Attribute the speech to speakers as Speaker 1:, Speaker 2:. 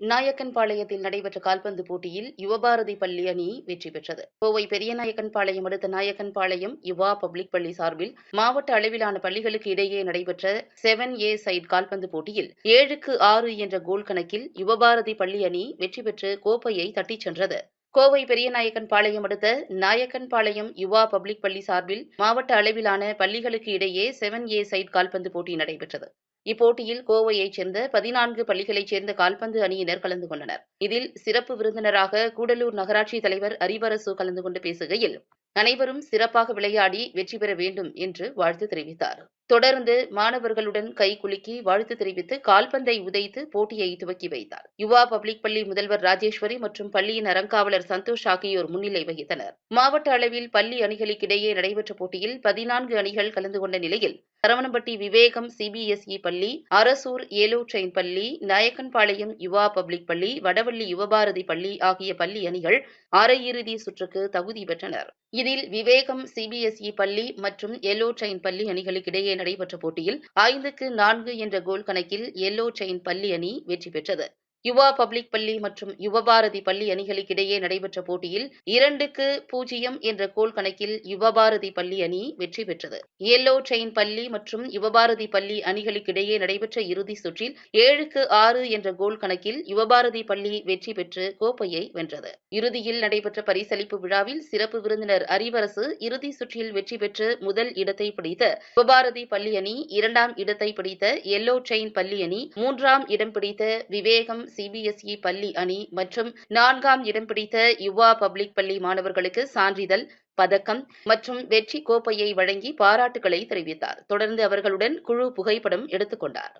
Speaker 1: நாயக்கன்பாளையத்தில் நடைபெற்ற கால்பந்து போட்டியில் யுவபாரதி பள்ளி அணி வெற்றி பெற்றது. கோவை பெரியநாயக்கன்பாளையம் அடுத்த நாயக்கன்பாளையம் யுவா பப்ளிக் பள்ளி சார்பில் மாவட்ட அளவிலான பள்ளிகளுக்கு இடையே நடைபெற்ற செவன் ஏ சைட் கால்பந்து போட்டியில் ஏழுக்கு ஆறு என்ற கோல் கணக்கில் யுவபாரதி பள்ளி அணி வெற்றி பெற்று கோப்பையை தட்டிச் சென்றது. கோவை பெரியநாயக்கன்பாளையம் அடுத்த நாயக்கன்பாளையம் யுவா பப்ளிக் பள்ளி சார்பில் மாவட்ட அளவிலான பள்ளிகளுக்கு இடையே செவன் ஏ சைட் கால்பந்து போட்டி நடைபெற்றது. இப்போட்டியில் கோவையைச் சேர்ந்த பதினான்கு பள்ளிகளைச் சேர்ந்த கால்பந்து அணியினர் கலந்து கொண்டனர். இதில் சிறப்பு விருந்தினராக கூடலூர் நகராட்சி தலைவர் அரிவரசு கலந்து கொண்டு பேசுகையில் அனைவரும் சிறப்பாக விளையாடி வெற்றி பெற வேண்டும் என்று வாழ்த்து தெரிவித்தார். தொடர்ந்து மாணவர்களுடன் கை குலுக்கி வாழ்த்து தெரிவித்து கால்பந்தை உதைத்து போட்டியை துவக்கி வைத்தார். யுவா பப்ளிக் பள்ளி முதல்வர் ராஜேஸ்வரி மற்றும் பள்ளியின் அறங்காவலர் சந்தோஷ் ஆகியோர் முன்னிலை வகித்தனர். மாவட்ட அளவில் பள்ளி அணிகளுக்கிடையே நடைபெற்ற போட்டியில் பதினான்கு அணிகள் கலந்து கொண்ட நிலையில் சரவணம்பட்டி விவேகம் சிபிஎஸ்இ பள்ளி அரசூர் ஏலோ ட்ரெயின் பள்ளி நாயக்கன்பாளையம் யுவா பப்ளிக் பள்ளி வடவள்ளி யுவபாரதி பள்ளி ஆகிய பள்ளி அணிகள் அரையிறுதி சுற்றுக்கு தகுதி பெற்றனர். இதில் விவேகம் சிபிஎஸ்இ பள்ளி மற்றும் எல்லோ செயின் பள்ளி அணிகளுக்கிடையே நடைபெற்ற போட்டியில் ஐந்துக்கு நான்கு என்ற கோல் கணக்கில் எல்லோ செயின் பள்ளி அணி வெற்றி பெற்றது. யுவா பப்ளிக் பள்ளி மற்றும் யுவபாரதி பள்ளி அணிகளுக்கிடையே நடைபெற்ற போட்டியில் இரண்டுக்கு பூஜ்ஜியம் என்ற கோல் கணக்கில் யுவபாரதி பள்ளி அணி வெற்றி பெற்றது. எல்லோ ட்ரெயின் பள்ளி மற்றும் யுவபாரதி பள்ளி அணிகளுக்கிடையே நடைபெற்ற இறுதி சுற்றில் ஏழுக்கு ஆறு என்ற கோல் கணக்கில் யுவபாரதி பள்ளி வெற்றி பெற்று கோப்பையை வென்றது. இறுதியில் நடைபெற்ற பரிசளிப்பு விழாவில் சிறப்பு விருந்தினர் அரிவரசு இறுதி சுற்றில் வெற்றி பெற்று முதல் இடத்தை பிடித்த யுவபாரதி பள்ளி அணி இரண்டாம் இடத்தை பிடித்த எல்லோ ட்ரெயின் பள்ளி அணி மூன்றாம் இடம் பிடித்த விவேகம் சிபிஎஸ்இ பள்ளி அணி மற்றும் நான்காம் இடம் பிடித்த யுவா பப்ளிக் பள்ளி மாணவர்களுக்கு சான்றிதழ் பதக்கம் மற்றும் வெற்றி கோப்பையை வழங்கி பாராட்டுகளை தெரிவித்தார். தொடர்ந்து அவர்களுடன் குழு புகைப்படம் எடுத்துக்கொண்டார்